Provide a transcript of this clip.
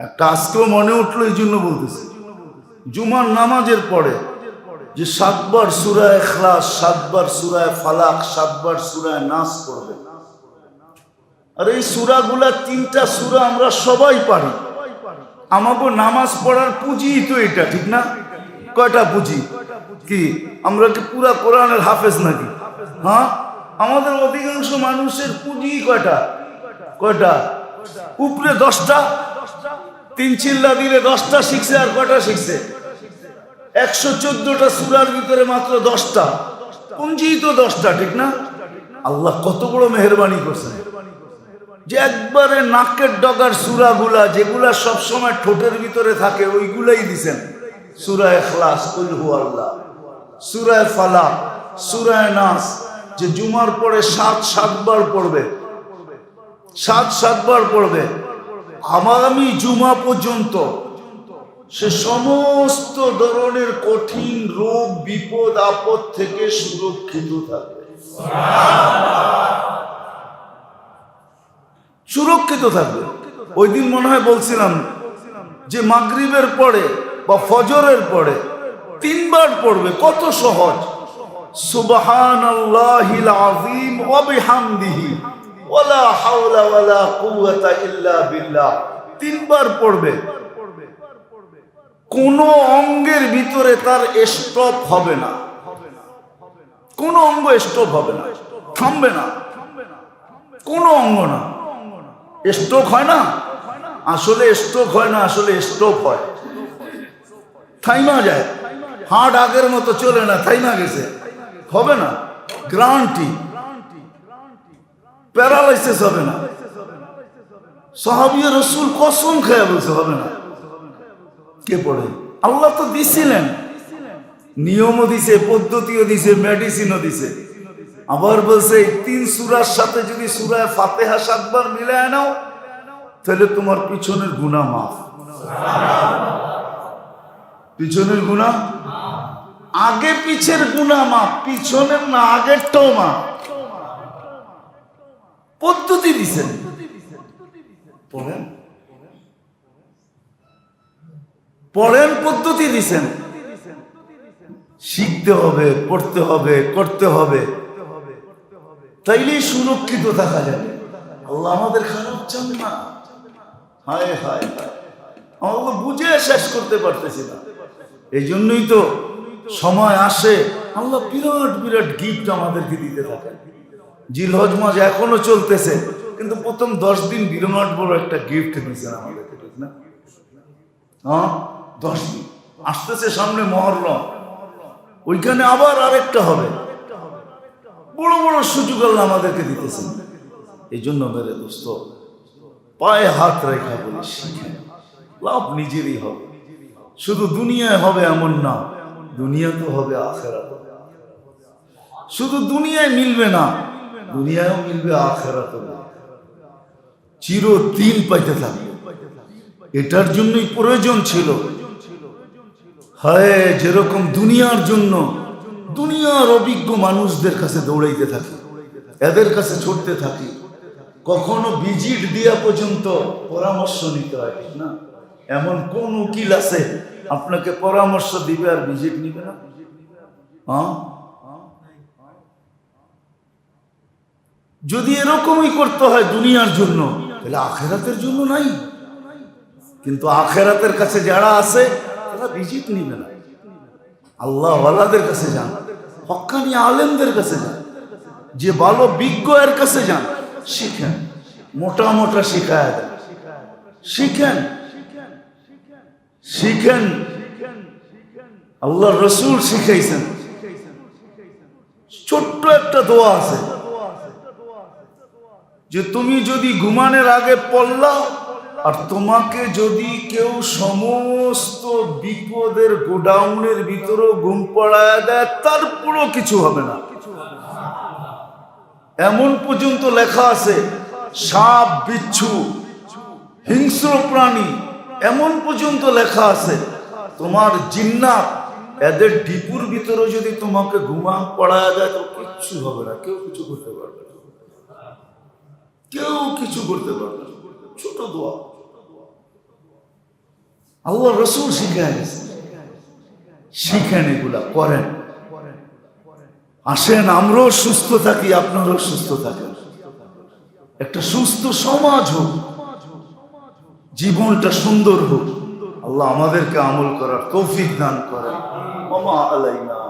একটা আজকেও মনে উঠল এই জন্য বলতেছি। জুমার নামাজের পরে যে সাতবার সুরায় এখলাস সাতবার সুরায় ফালাক, সাতবার সুরায় নাচ পড়বে আর এই সুরাগুলা তিনটা সুরা আমরা সবাই পারি। আমাকে নামাজ পড়ার পুঁজি তো এটা, ঠিক না? কয়টা পুঁজি? কি, আমরা কি পুরা কোরআনের হাফেজ নাকি? হ্যাঁ? আমাদের অধিকাংশ মানুষের পুঁজি কয়টা? কয়টা? উপরে দশটা। তিন চিল্লা দিলে দশটা শিখছে আর শিখছে? একশো চোদ্দটা সুরার ভিতরে মাত্র দশটা। তো দশটা, ঠিক না? আল্লাহ কত বড় মেহরবানি করছেন। যে একবারে নাকের ডগার সুরাগুলা যেগুলা সবসময় ঠোঁটের ভিতরে থাকে, ওইগুলাই দিছেন। সুরায় খলাস কুলহু আল্লাহ। সুরায় ফালা সুরায় নাস, যে জুমার পরে সাত, সাতবার পড়বে। সাত, সাতবার পড়বে। আগামী জুমা পর্যন্ত সে সমস্ত ধরনের কঠিন রোগ, বিপদ, আপদ থেকে সুরক্ষিত থাকবে। সুরক্ষিত থাকবে। ওই দিন মনে হয় বলছিলাম যে মাগরিবের পরে বা ফজরের পরে তিনবার পড়বে, কত সহজ। সুবহান আল্লাহিল আযীম ওয়া বিহামদিহি। ওয়ালা হাওলা ওয়ালা কুওয়াতা ইল্লা বিল্লাহ। তিনবার পড়বে। কোন অঙ্গের ভিতরে তার স্টপ হবে না। কোন অঙ্গ স্টপ হবে না। থামবে না। কোন অঙ্গ না। স্ট্রোক হয় না? আসলে স্ট্রোক হয় না, আসলে স্ট্রোক হয়। থাইমা যায়। হার্ট আগের মতো চলে না, থাইমা গেছে। হবে না? গ্রান্টি প্যারালাইসিস হবে না। সাহাবিয়া রসুল কসম খেয়ে বলছে, হবে না। কে পড়ে? আল্লাহ তো দিছিলেন। নিয়মও দিছে, পদ্ধতিও দিছে মেডিসিনও দিছে। আবার বলছে, এই তিন সুরার সাথে যদি সুরায় ফাতেহা সাতবার মিলায় নাও, তাহলে তোমার পিছনের গুণা মাফ। পিছনের গুণা আগে পিছের গুণা মাফ, পিছনের না, আগেরটাও মাফ। পদ্ধতি দিছেন। পড়েন? পড়েন পদ্ধতি দিছেন। শিখতে হবে পড়তে হবে করতে হবে। তাইলেই সুরক্ষিত থাকা যাবে। আল্লাহ আমাদের খারাপ চান না। হায় হায় হায়। আমরা বুঝে শেষ করতে পারতেছি না। এই জন্যই তো সময় আসে। আল্লাহ বিরাট বিরাট গিফট আমাদেরকে দিতে থাকেন। জিল হজ মাস এখনও চলতেছে। কিন্তু প্রথম দশ দিন বিরাট বড় একটা গিফট দিয়েছেন আমাদেরকে না? হ্যাঁ? দশ দিন। আসতেছে সামনে মহরম। ওইখানে আবার আরেকটা হবে। বড় বড় সুযোগ আল্লাহ আমাদেরকে দিতেছেন। এই জন্য মেরে দোস্ত, পায়ে হাত রেখা বলে শিখে লাভ নিজেরই হবে। শুধু দুনিয়ায় হবে এমন না দুনিয়া তো হবে আখেরা শুধু দুনিয়ায় মিলবে না দুনিয়ায়ও মিলবে আখেরা তো চিরদিন পাইতে থাকবে। এটার জন্যই প্রয়োজন ছিল। হায়, যেরকম দুনিয়ার জন্য দুনিয়ার অভিজ্ঞ মানুষদের কাছে দৌড়াইতে থাকি, এদের কাছে ছুটতে থাকি, কখনো ভিজিট দিয়া পর্যন্ত পরামর্শ নিতে হয়, ঠিক না? এমন কোন উকিল আছে, আপনাকে পরামর্শ দিবে আর ভিজিট নিবে না? হ্যাঁ যদি এরকমই করতে হয় দুনিয়ার জন্য, তাহলে আখেরাতের জন্য নাই। কিন্তু আখেরাতের কাছে যারা আছে, তারা ভিজিট নিবে না। আল্লাহ ওয়ালাদের কাছে যান, হকানি আলেমদের কাছে যান, যে ভালো বিজ্ঞ এর কাছে যান, শিখেন, মোটা মোটা শিখায় শিখেন শিখেন আল্লাহ রসুল শিখাইছেন। ছোট্ট একটা দোয়া আছে। যে তুমি যদি ঘুমানোর আগে পড়লাও, আর তোমাকে যদি কেউ সমস্ত বিপদের গোডাউনের ভিতরেও ঘুম পড়ায় দেয়, তারপরও কিছু হবে না। এমন পর্যন্ত লেখা আছে, সাপ, বিচ্ছু, হিংস্র প্রাণী, এমন পর্যন্ত লেখা আছে, তোমার জিন্নাত এদের ডিপুর ভিতরে যদি তোমাকে ঘুমা পড়ায় দেয়, তো কিচ্ছু হবে না, কেউ কিছু করতে পারবে না। কেউ কিছু করতে পারবে ছোট দোয়া। আল্লাহ রসুল শিখায় শিখেন এগুলা, করেন। আসেন, আমরাও সুস্থ থাকি, আপনারাও সুস্থ থাকেন। একটা সুস্থ সমাজ হোক, জীবনটা সুন্দর হোক, আল্লাহ আমাদেরকে আমল করার তৌফিক দান করেন। মামা আলাইনা।